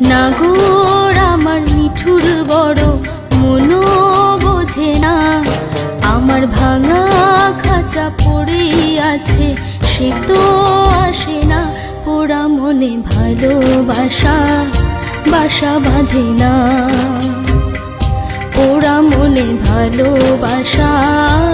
নাগর আমার নিঠুর বড় মনো বোঝে না। আমার ভাঙা খাঁচা পড়ে আছে, সে তো আসে না। পোড়া মনে ভালোবাসা, বাসা বাঁধে না। ওরা মনে ভালোবাসা।